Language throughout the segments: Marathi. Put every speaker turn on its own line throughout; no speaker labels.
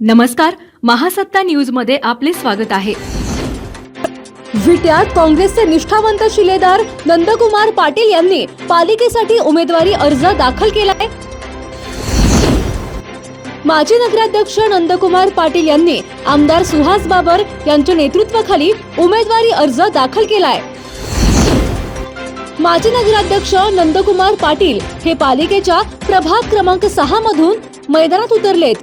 नमस्कार महासत्ता न्यूजमध्ये आपले स्वागत आहे.
विट्यात काँग्रेसचे निष्ठावंत शिलेदार नंदकुमार पाटील यांनी पालिकेसाठी उमेदवारी अर्ज दाखल केलाय. माजी नगराध्यक्ष नंदकुमार पाटील यांनी आमदार सुहास बाबर यांच्या नेतृत्वाखाली उमेदवारी अर्ज दाखल केलाय. माजी नगराध्यक्ष नंदकुमार पाटील हे पालिकेच्या प्रभाग क्रमांक सहा मधून मैदानात उतरलेत.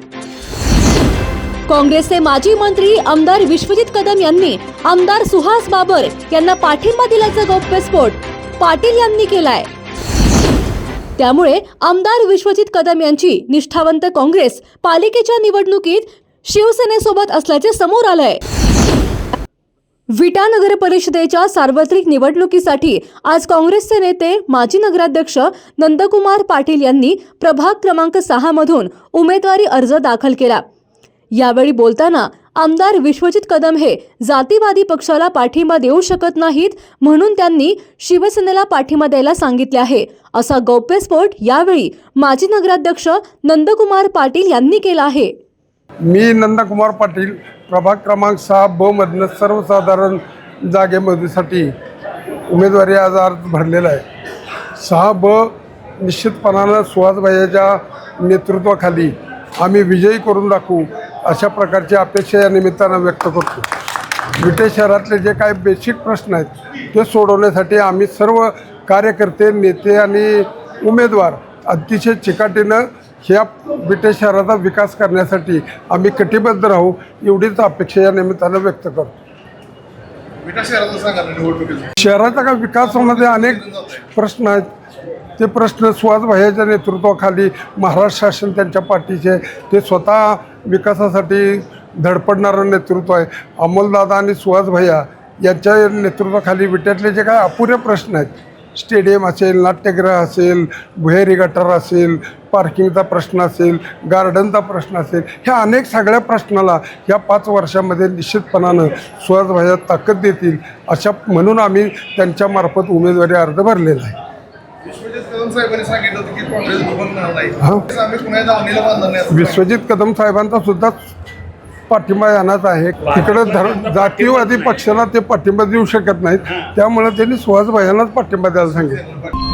काँग्रेसचे माजी मंत्री आमदार विश्वजित कदम यांनी आमदार सुहास बाबर यांना पाठिंबा दिल्याचा गौप्यस्फोट पाटील यांनी केलाय. त्यामुळे आमदार विश्वजित कदम यांची निष्ठावंत काँग्रेस पालिकेच्या निवडणुकीत शिवसेनेसोबत असल्याचे समोर आलंय. विटा नगर परिषदेच्या सार्वत्रिक निवडणुकीसाठी आज काँग्रेसचे नेते माजी नगराध्यक्ष नंदकुमार पाटील यांनी प्रभाग क्रमांक सहा मधून उमेदवारी अर्ज दाखल केला. यावेळी बोलताना आमदार विश्वजित कदम हे जातीवादी पक्षाला पाठिंबा देऊ शकत नाहीत म्हणून त्यांनी शिवसेनेला पाठिंबा द्यायला सांगितले आहे. असा गौप्यस्फोट यावेळी माजी नगराध्यक्ष नंदकुमार पाटील यांनी केला आहे.
मी नंदकुमार पाटील प्रभाग क्रमांक सहा ब मधनं सर्वसाधारण जागेमध्येसाठी उमेदवारी आज अर्ज भरलेला आहे. सहा ब निश्चितपणानं सुहासभाईच्या नेतृत्वाखाली आम्ही विजयी करून दाखवू अशा प्रकारची अपेक्षा या निमित्तानं व्यक्त करतो. विटे शहरातले जे काही बेसिक प्रश्न आहेत ते सोडवण्यासाठी आम्ही सर्व कार्यकर्ते नेते आणि उमेदवार अतिशय चिकाटीनं ह्या विटे शहराचा विकास करण्यासाठी आम्ही कटिबद्ध राहू एवढीच अपेक्षा या निमित्तानं व्यक्त करतो.
शहराचं
का विकासामध्ये अनेक प्रश्न आहेत. ते प्रश्न सुहास भैयाच्या नेतृत्वाखाली महाराष्ट्र शासन त्यांच्या पाठीचे. ते स्वतः विकासासाठी धडपडणारं नेतृत्व आहे. अमोलदादा आणि सुहास भैया यांच्या नेतृत्वाखाली विट्यातले जे काय अपुरे प्रश्न आहेत स्टेडियम असेल नाट्यगृह असेल भुहेरी गटार असेल पार्किंगचा प्रश्न असेल गार्डनचा प्रश्न असेल ह्या अनेक सगळ्या प्रश्नाला ह्या पाच वर्षामध्ये निश्चितपणानं सुहास भैया ताकद देतील अशा म्हणून आम्ही त्यांच्यामार्फत उमेदवारी अर्ज भरलेला आहे.
साहेबांनी सांगितलं होतं की काँग्रेस बदलणार नाही. तेच आम्ही पुन्हा दावणीला बांधणार नाही असं
विश्वजित कदम साहेबांचा सुद्धा पाठिंबा येणार आहे. तिकडे धर जातीयवादी पक्षाला ते पाठिंबा देऊ शकत नाहीत. त्यामुळे त्यांनी सुहास भैयांनाच पाठिंबा द्यायला सांगितलं.